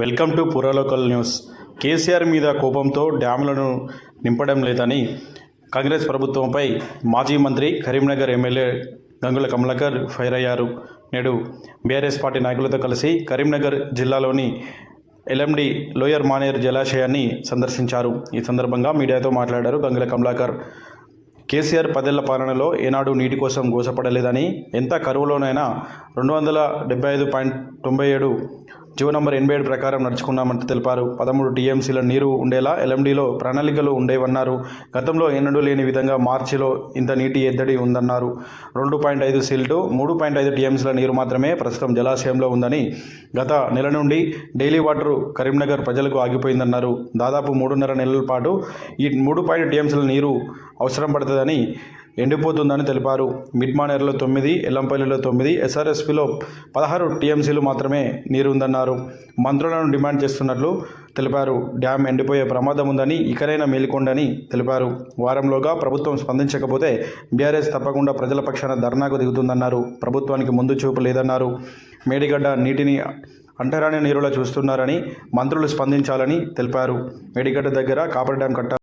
Welcome to పురాలోకల్ news. KCR మీద కోపంతో డ్యాములను నింపడం లేదని కాంగ్రెస్ ప్రభుత్వంపై మాజీ మంత్రి కరీంనగర్ ఎమ్మెల్యే గంగుల కమలాకర్ ఫైర్ అయ్యారు. నేడు బీఆర్ఎస్ పార్టీ నాయకులతో కలిసి కరీంనగర్ జిల్లాలోని ఎల్ఎండి లోయర్ మానేర్ జలాశయాన్ని సందర్శించారు. ఈ సందర్భంగా మీడియాతో మాట్లాడారు గంగుల కమలాకర్. కేసీఆర్ పదేళ్ళ పాలనలో ఏనాడు నీటి కోసం గోసపడలేదని ఎంత కరువులోనైనా రెండు వందల డెబ్బై ఐదు పాయింట్ తొంభై ఏడు జీవో నంబర్ ఎనభై ఏడు ప్రకారం నడుచుకున్నామని తెలిపారు. పదమూడు టీఎంసీల నీరు ఉండేలా ఎల్ఎండిలో ప్రణాళికలు ఉండేవన్నారు. గతంలో ఎన్నడూ లేని విధంగా మార్చిలో ఇంత నీటి ఎద్దడి ఉందన్నారు. రెండు పాయింట్ ఐదు సీల్టు మూడు పాయింట్ ఐదు టీఎంసీల నీరు మాత్రమే ప్రస్తుతం జలాశయంలో ఉందని గత నెల నుండి డైలీ వాటర్ కరీంనగర్ ప్రజలకు ఆగిపోయిందన్నారు. దాదాపు మూడున్నర నెలల పాటు ఈ మూడు పాయింట్ టీఎంసీల నీరు అవసరం పడుతుందని ఎండిపోతుందని తెలిపారు. మిడ్మానేర్లో తొమ్మిది ఎల్లంపల్లిలో తొమ్మిది ఎస్ఆర్ఎస్పిలో పదహారు టీఎంసీలు మాత్రమే నీరు ఉందన్నారు మంత్రులను డిమాండ్ చేస్తున్నట్లు తెలిపారు. డ్యామ్ ఎండిపోయే ప్రమాదం ఉందని ఇకనైనా మేలుకోండని తెలిపారు. వారంలోగా ప్రభుత్వం స్పందించకపోతే బీఆర్ఎస్ తప్పకుండా ప్రజల పక్షాన ధర్నాకు దిగుతుందన్నారు. ప్రభుత్వానికి ముందు చూపు లేదన్నారు. మేడిగడ్డ నీటిని అంటరాని నీరులా చూస్తున్నారని మంత్రులు స్పందించాలని తెలిపారు. మేడిగడ్డ దగ్గర కాపర్ డ్యాం కట్ట